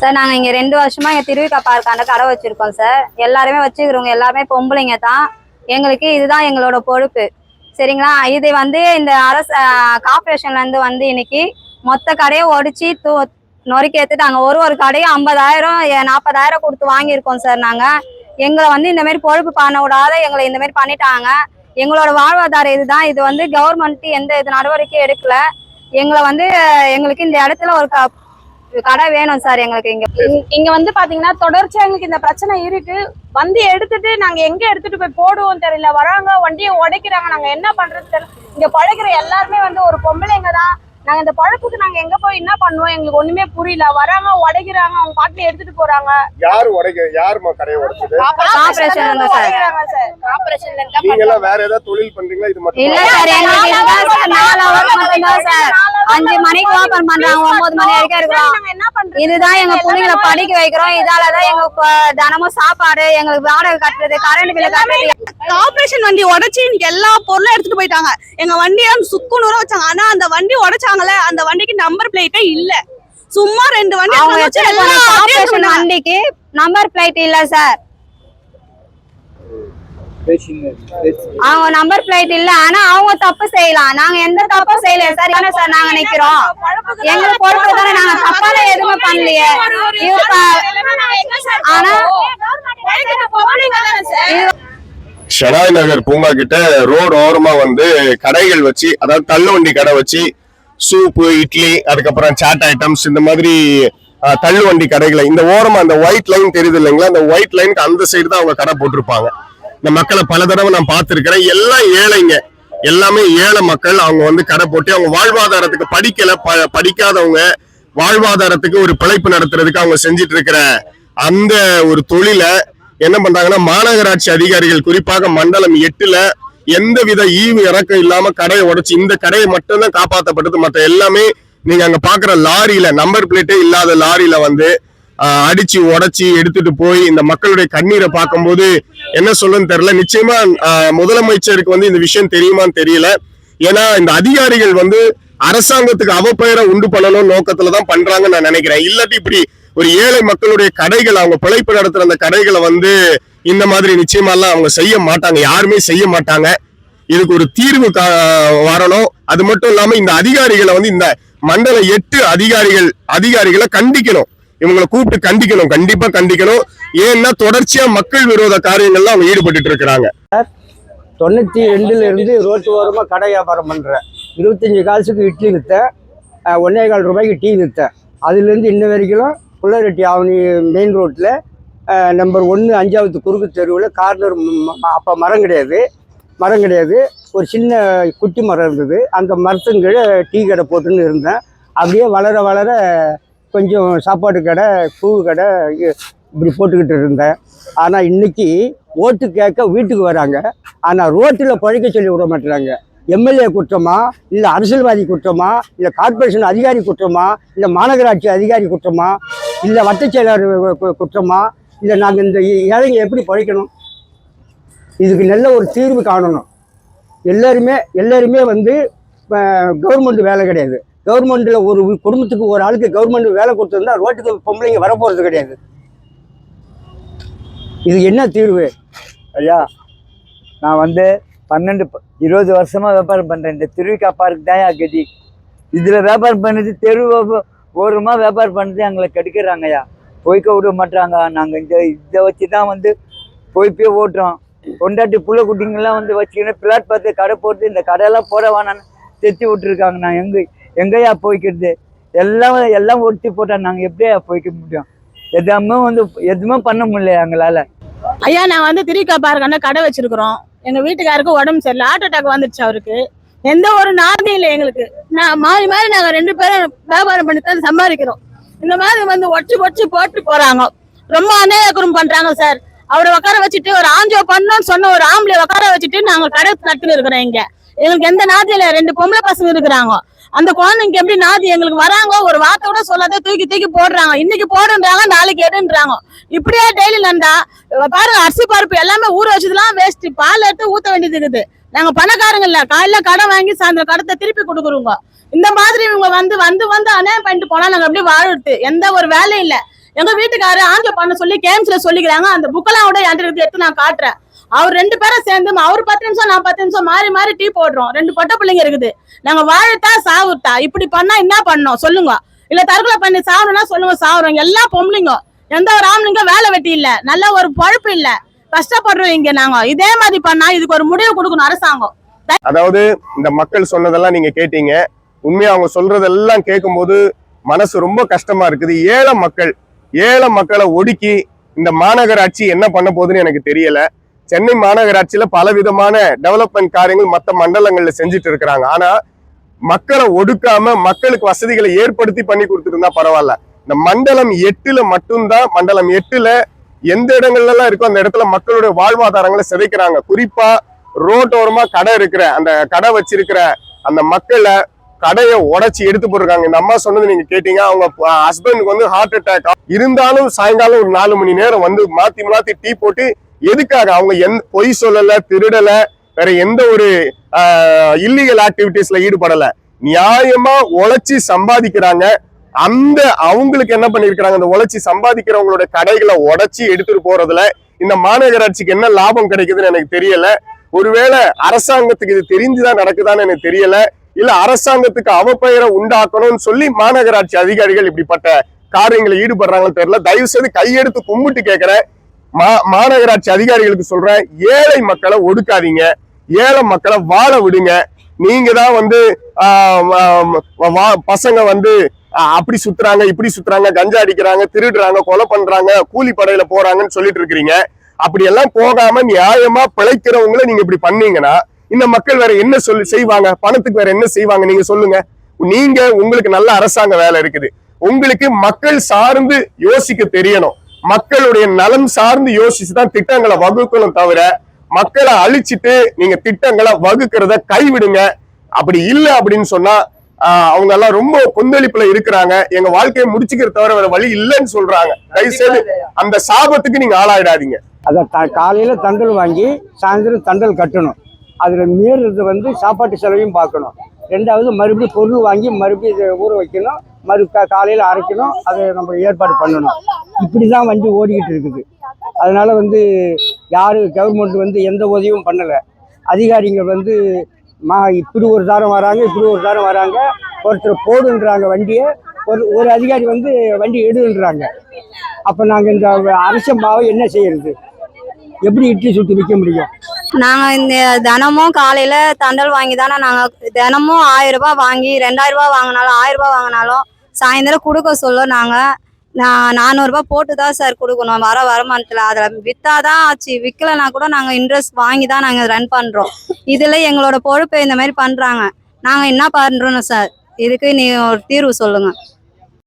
Sir நாங்கள் இங்கே ரெண்டு வருஷமாக இங்கே திருவிக்கா பார்க்காண்ட கடை வச்சுருக்கோம் சார். எல்லாருமே வச்சுக்கிறவங்க எல்லாருமே பொம்பளைங்க தான். எங்களுக்கு இதுதான் எங்களோட பொறுப்பு. சரிங்களா? இது வந்து இந்த அரசு கார்பரேஷன்லேருந்து வந்து இன்னைக்கு மொத்த கடையை ஒடிச்சு தூ நொறுக்கி எடுத்துட்டாங்க. ஒரு ஒரு கடையும் ஐம்பதாயிரம் நாற்பதாயிரம் கொடுத்து வாங்கியிருக்கோம் சார் நாங்கள் எங்களை வந்து இந்த மாதிரி பொறுப்பு பண்ண விடாத எங்களை இந்த மாதிரி பண்ணிட்டாங்க. எங்களோட வாழ்வாதாரம் இதுதான். இது வந்து கவர்மெண்ட் எந்த இது நடவடிக்கையும் எடுக்கல. எங்களை வந்து எங்களுக்கு இந்த இடத்துல ஒரு க- கடை வேணும் சார் எங்களுக்கு இங்க. இங்க- வந்து பாத்தீங்கன்னா தொடர்ச்சியா எங்களுக்கு இந்த பிரச்சனை இருக்கு. வண்டி எடுத்துட்டு நாங்க எங்க எடுத்துட்டு போய் போடுவோம் தெரியல. வராங்க வண்டியை உடைக்கிறாங்க. நாங்க என்ன பண்றது தெரியல. இங்க பழகுற எல்லாருமே வந்து ஒரு பொம்பளைங்க தான். நாங்க இந்த பழப்புக்கு நாங்க எங்க போய் என்ன பண்ணுவோம்? எங்களுக்கு ஒண்ணுமே புரியல. வராங்க உடைக்கிறாங்க. அவங்க பாட்டுல எடுத்துட்டு போறாங்க. யாரு உடைக்க யாருமா கடையை உடைச்சது? நீங்க எல்லாம் வேற ஏதாவது தொழில் பண்றீங்களா? இது மட்டும் இல்ல சார் எங்களுக்கு சார். அஞ்சு மணிக்கு ஓபன் பண்றாங்க ஒன்பது மணி வரைக்கும் இருக்கிறோம் இதுதான் எங்க பிள்ளைங்களை படிக்க வைக்கிறோம். இதாலதான் எங்க தினமும் சாப்பாடு எங்களுக்கு வாடகை கட்டுறது கரண்ட் பில்லு கட்டுறது. கார்பரேஷன் வண்டி உடைச்சு எல்லா பொருளும் எடுத்துட்டு போயிட்டாங்க. எங்க வண்டியை சுக்கு நூற வச்சாங்க. ஆனா அந்த வண்டி உடைச்சாங்கல்ல அந்த வண்டிக்கு நம்பர் பிளேட்டே இல்ல. சும்மா ரெண்டு வண்டி. வண்டிக்கு நம்பர் பிளேட் இல்ல சார் அவங்க நம்பர் பிளேட் இல்ல. ஆனா அவங்க தப்பு செய்யலாம். நாங்க எந்த தப்பும் செய்யல. சார் தானே சார் நாங்க நிக்கிறோம். எங்க பொறுப்பு தானே நாங்க தப்பான எதுவுமே பண்ணலையே. ஆனா ஷனாய் நகர் பூங்கா கிட்ட ரோடு ஓரமா வந்து கடைகள் வச்சு அதாவது தள்ளுவண்டி கடை வச்சு சூப்பு இட்லி அதுக்கப்புறம் சாட் ஐட்டம்ஸ் இந்த மாதிரி தள்ளுவண்டி கடைகளை இந்த ஓரமா அந்த ஒயிட் லைன் தெரியுது இல்லைங்களா? அந்த ஒயிட் லைனுக்கு அந்த சைடு தான் அவங்க கடை போட்டிருப்பாங்க. இந்த மக்களை பல தடவை நான் பார்த்திருக்கிறேன். எல்லாம் ஏழைங்க. எல்லாமே ஏழை மக்கள். அவங்க வந்து கடை போட்டு அவங்க வாழ்வாதாரத்துக்கு படிக்கல. ப- படிக்காதவங்க வாழ்வாதாரத்துக்கு ஒரு பிழைப்பு நடத்துறதுக்கு அவங்க செஞ்சிட்டு இருக்கிற அந்த ஒரு தொழிலை என்ன பண்றாங்கன்னா மாநகராட்சி அதிகாரிகள் குறிப்பாக மண்டலம் எட்டுல எந்தவித ஈவு இறக்கம் இல்லாம கடையை உடைச்சு இந்த கடையை மட்டும்தான் காப்பாற்றப்பட்டது மற்ற எல்லாமே நீங்க அங்க பாக்குற லாரியில நம்பர் பிளேட்டே இல்லாத லாரியில வந்து அடிச்சு உடச்சி எடுத்துட்டு போய் இந்த மக்களுடைய கண்ணீரை பார்க்கும்போது என்ன சொல்லுன்னு தெரியல. நிச்சயமா முதலமைச்சருக்கு வந்து இந்த விஷயம் தெரியுமான்னு தெரியல. ஏன்னா இந்த அதிகாரிகள் வந்து அரசாங்கத்துக்கு அவப்பெயரை உண்டு பண்ணணும் நோக்கத்துல தான் பண்றாங்கன்னு நான் நினைக்கிறேன். இல்லாட்டி இப்படி ஒரு ஏழை மக்களுடைய கடைகள் அவங்க பிழைப்பு நடத்துற அந்த கடைகளை வந்து இந்த மாதிரி நிச்சயமா எல்லாம் அவங்க செய்ய மாட்டாங்க. யாருமே செய்ய மாட்டாங்க. இதுக்கு ஒரு தீர்வு கா- வரணும். அது மட்டும் இல்லாம இந்த அதிகாரிகளை வந்து இந்த மண்டல எட்டு அதிகாரிகள் அதிகாரிகளை கண்டிக்கணும். இவங்களை கூப்பிட்டு கண்டிக்கணும் கண்டிப்பா கண்டிக்கணும். ஏன்னா தொடர்ச்சியா மக்கள் விரோத காரியங்கள்லாம் அவங்க ஈடுபட்டு இருக்கிறாங்க. தொண்ணூற்றி ரெண்டுல இருந்து ரோட்டு ஓரமாக கடை வியாபாரம் பண்ணுறேன் இருபத்தஞ்சி காசுக்கு இட்லி விற்றேன் ஒன்றே கால் ரூபாய்க்கு டீ விற்றேன் அதுலேருந்து இன்ன வரைக்கும் புள்ளரெட்டி ஆவணி மெயின் ரோட்டில் நம்பர் ஒன்று அஞ்சாவது குறுக்கு தெருவில் கார்னர் அப்போ மரம் கிடையாது. மரம் கிடையாது. ஒரு சின்ன குட்டி மரம் இருந்தது. அந்த மரத்துங்கீழே டீ கடை போட்டுன்னு இருந்தேன். அப்படியே வளர வளர கொஞ்சம் சாப்பாடு கடை பூ கடை இப்படி போட்டுக்கிட்டு இருந்தேன். ஆனால் இன்னைக்கு ஓட்டு கேட்க வீட்டுக்கு வராங்க. ஆனால் ரோட்டில் பழைக்க சொல்லி விட மாட்டுறாங்க. எம்எல்ஏ குற்றமா இல்லை அரசியல்வாதி குற்றமா இல்லை கார்ப்பரேஷன் அதிகாரி குற்றமா இல்லை மாநகராட்சி அதிகாரி குற்றமா இல்லை வட்டச் செயலாளர் குற்றமா இல்லை நாங்கள் இந்த ஏழைங்க எப்படி பழைக்கணும்? இதுக்கு நல்ல ஒரு தீர்வு காணணும். எல்லோருமே எல்லோருமே வந்து கவர்மெண்ட் வேலை கிடையாது. கவர்மெண்ட்டில் ஒரு குடும்பத்துக்கு ஒரு ஆளுக்கு கவர்மெண்ட் வேலை கொடுத்துருந்தா ரோட்டுக்கு பொம்பளைங்க வரப்போகிறது கிடையாது. இது என்ன தீர்வு? ஐயா நான் வந்து பன்னெண்டு ப- இருபது வருஷமாக வியாபாரம் பண்ணுறேன் இந்த திருவிக்கா பார்க் தான் கதி. இதில் வியாபாரம் பண்ணது தெரு ஓரமாக வியாபாரம் பண்ணது எங்களை கெடுக்கிறாங்க ஐயா. போய்க்க விட மாட்டாங்க நாங்கள் இந்த இதை வச்சு தான் வந்து போய் போய் ஓட்டுறோம். கொண்டாட்டி புள்ள குட்டிங்கெல்லாம் வந்து வச்சுக்கின்னு பிளாட் பார்த்து கடை போட்டு இந்த கடையெல்லாம் போட வேணான்னு தெத்தி விட்டுருக்காங்க. நான் எங்கே எங்கேயா போய்க்கிறது? எல்லாம் எல்லாம் ஒட்டி போட்டா நாங்கள் எப்படியா போய்க்க முடியும்? எதுவுமே வந்து எதுவுமே பண்ண முடியல எங்களால். ஐயா நான் வந்து திரிக்கா பாருங்கன்னா கடை வச்சிருக்கிறோம். எங்கள் வீட்டுக்காருக்கு உடம்பு சரியில்லை. ஹார்ட் அட்டாக் வந்துடுச்சு அவருக்கு. எந்த ஒரு நார்மே இல்லை எங்களுக்கு. நான் மாறி மாறி நாங்கள் ரெண்டு பேரும் வியாபாரம் பண்ணி தான் சம்பாதிக்கிறோம். இந்த மாதிரி வந்து ஒச்சு ஒச்சு போட்டு போறாங்க. ரொம்ப அநேகரம் பண்றாங்க சார் அவரை உட்கார வச்சுட்டு ஒரு ஆஞ்சோ பண்ணோன்னு சொன்ன ஒரு ஆம்பளை உட்கார வச்சுட்டு நாங்கள் கடை நட்டுன்னு இருக்கிறோம் இங்கே. எங்களுக்கு எந்த நாதியில இல்லை. ரெண்டு பொம்பளை பசங்க இருக்கிறாங்க. அந்த குழந்தைங்க எப்படி நாதி எங்களுக்கு வராங்க ஒரு வார்த்தை கூட சொல்லாத தூக்கி தூக்கி போடுறாங்க. இன்னைக்கு போடுன்றாங்க நாளைக்கு எடுன்றாங்க. இப்படியே டெய்லி நண்டா? பாருங்க அரிசி பருப்பு எல்லாமே ஊற வச்சதுலாம் வேஸ்ட் பால் எடுத்து ஊத்த வேண்டியது இருக்குது. நாங்க பணக்காரங்க இல்ல. காலையில கடன் வாங்கி சாயந்தரம் கடத்தை திருப்பி கொடுக்குறோங்க இந்த மாதிரி இவங்க வந்து வந்து வந்து அநியாயம் பண்ணிட்டு போனா நாங்க எப்படி வாழ்த்து எந்த ஒரு வேலையும் இல்ல. எங்க வீட்டுக்காரரு ஆங்கில பண்ண சொல்லி கேம்ஸ்ல சொல்லிக்கிறாங்க. அந்த புக்கெல்லாம் கூட என்கிட்ட எடுத்து நான் காட்டுறேன். அவர் ரெண்டு பேரும் சேர்ந்து அவர் பத்து நிமிஷம் நான் பத்து நிமிஷம் மாறி மாறி டீ போடுறோம். ரெண்டு பொட்ட பிள்ளைங்க இருக்குது. நாங்க வாழத்தா சாவுட்டா இப்படி பண்ணா என்ன பண்ணோம்? சொல்லுங்க. இல்ல தற்கொலை பண்ணி சாவணும்னா சொல்லுங்க சாவுறோம். எல்லா பொம்பளைங்க. எந்த ஒரு ஆம்பளைங்க வேலை வெட்டி இல்ல. நல்ல ஒரு பழுப்பு இல்ல. கஷ்டப்படுறோம் இங்க நாங்க. இதே மாதிரி பண்ணா இதுக்கு ஒரு முடிவு கொடுக்கணும் அரசாங்கம். அதாவது இந்த மக்கள் சொன்னதெல்லாம் நீங்க கேட்டீங்க. உண்மையா அவங்க சொல்றதெல்லாம் கேட்கும்போது மனசு ரொம்ப கஷ்டமா இருக்குது. ஏழை மக்கள் ஏழை மக்களை ஒடுக்கி இந்த மாநகராட்சி என்ன பண்ண போகுதுன்னு எனக்கு தெரியல. சென்னை மாநகராட்சியில பலவிதமான டெவலப்மெண்ட் காரியங்கள் மற்ற மண்டலங்கள்ல செஞ்சுட்டு இருக்கிறாங்க. ஆனா மக்களை ஒடுக்காம மக்களுக்கு வசதிகளை ஏற்படுத்தி பண்ணி கொடுத்துருந்தா பரவாயில்ல. இந்த மண்டலம் எட்டுல மட்டும்தான் மண்டலம் எட்டுல எந்த இடங்கள்ல எல்லாம் இருக்கோ அந்த இடத்துல மக்களுடைய வாழ்வாதாரங்களை சிதைக்கிறாங்க. குறிப்பா ரோட்டோரமா கடை இருக்கிற அந்த கடை வச்சிருக்கிற அந்த மக்களை கடையை உடைச்சி எடுத்து போட்டிருக்காங்க. இந்த அம்மா சொன்னது நீங்க கேட்டீங்க. அவங்க ஹஸ்பண்டுக்கு வந்து ஹார்ட் அட்டாக் இருந்தாலும் சாயங்காலம் ஒரு நாலு மணி நேரம் வந்து மாத்தி மாத்தி டீ போட்டு எதுக்காக? அவங்க எந்த பொய் சொல்லல திருடல வேற எந்த ஒரு இல்லீகல் ஆக்டிவிட்டீஸ்ல ஈடுபடல. நியாயமா உழைச்சி சம்பாதிக்கிறாங்க. அந்த அவங்களுக்கு என்ன பண்ணிருக்கிறாங்க? அந்த உழைச்சி சம்பாதிக்கிறவங்களோட கடைகளை உடைச்சி எடுத்துட்டு போறதுல இந்த மாநகராட்சிக்கு என்ன லாபம் கிடைக்குதுன்னு எனக்கு தெரியல. ஒருவேளை அரசாங்கத்துக்கு இது தெரிஞ்சுதான் நடக்குதான்னு எனக்கு தெரியல. இல்ல அரசாங்கத்துக்கு அவப்பெயரை உண்டாக்கணும்னு சொல்லி மாநகராட்சி அதிகாரிகள் இப்படிப்பட்ட காரியங்களை ஈடுபடுறாங்கன்னு தெரியல. தயவு செய்து கையெடுத்து கும்பிட்டு கேட்கிறேன். மா மாநகராட்சி அதிகாரிகளுக்கு சொல்றேன் ஏழை மக்களை ஒடுக்காதீங்க ஏழை மக்களை வாழ விடுங்க. நீங்க தான் வந்து வா- பசங்க வந்து அப்படி சுத்துறாங்க இப்படி சுத்துறாங்க கஞ்சா அடிக்கிறாங்க திருடுறாங்க கொலை பண்றாங்க கூலி படையில போறாங்கன்னு சொல்லிட்டு இருக்கிறீங்க. அப்படி எல்லாம் போகாம நியாயமா பிழைக்கிறவங்கள நீங்க இப்படி பண்ணீங்கன்னா இந்த மக்கள் வேற என்ன சொல்லி செய்வாங்க? பணத்துக்கு வேற என்ன செய்வாங்க? நீங்க சொல்லுங்க. நீங்க உங்களுக்கு நல்ல அரசாங்க வேலை இருக்குது. உங்களுக்கு மக்கள் சார்ந்து யோசிக்க தெரியணும். மக்களுடைய நலன் சார்ந்து யோசிச்சு தான் திட்டங்களை வகுக்கணும் தவிர மக்களை அழிச்சிட்டு நீங்க திட்டங்களை வகுக்கிறத கைவிடுங்க. அப்படி இல்ல அப்படின்னு சொன்னா அவங்க எல்லாம் ரொம்ப கொந்தளிப்புல இருக்கிறாங்க. எங்க வாழ்க்கையை முடிச்சுக்கிற தவிர வேற வழி இல்லைன்னு சொல்றாங்க. தயவு செய்து அந்த சாபத்துக்கு நீங்க ஆளாயிடாதீங்க. அதை த காலையில் தண்டல் வாங்கி சாயந்தரம் தண்டல் கட்டணும். அதில் மீறுறது வந்து சாப்பாட்டு செலவையும் பார்க்கணும். ரெண்டாவது மறுபடியும் பொருள் வாங்கி மறுபடியும் இதை ஊற வைக்கணும். மறு காலையில் அரைக்கணும். அதை நம்ம ஏற்பாடு பண்ணணும். இப்படி தான் வண்டி ஓடிக்கிட்டு இருக்குது. அதனால வந்து யாரும் கவர்மெண்ட் வந்து எந்த உதவியும் பண்ணலை. அதிகாரிகள் வந்து மா இப்படி ஒரு தாரம் வராங்க இப்படி ஒரு தாரம் வராங்க. ஒருத்தர் போடுன்றாங்க வண்டியை. ஒரு ஒரு அதிகாரி வந்து வண்டி எடுன்றாங்க. அப்போ நாங்கள் இந்த அரிசி மாவை என்ன செய்யறது? எப்படி இட்லி சுட்டு விற்க முடியும்? நாங்கள் இந்த தினமும் காலையில் தண்டல் வாங்கி தானே நாங்கள் தினமும் ஆயிரம் ரூபாய் வாங்கி ரெண்டாயிரம் ரூபாய் வாங்கினாலும் ஆயிரம் ரூபாய் வாங்கினாலும் சாயந்தரம் கொடுக்க சொல்ல நாங்கள் நான் நானூறுரூபா போட்டு தான் சார் கொடுக்கணும். வர வருமானத்தில் அதில் வித்தாதான் ஆச்சு. விற்கலைன்னா கூட நாங்கள் இன்ட்ரெஸ்ட் வாங்கி தான் நாங்கள் ரன் பண்ணுறோம் இதில் எங்களோட பொழுப்பை இந்த மாதிரி பண்ணுறாங்க நாங்கள் என்ன பண்ணுறோன்னு சார் இதுக்கு நீ ஒரு தீர்வு சொல்லுங்கள்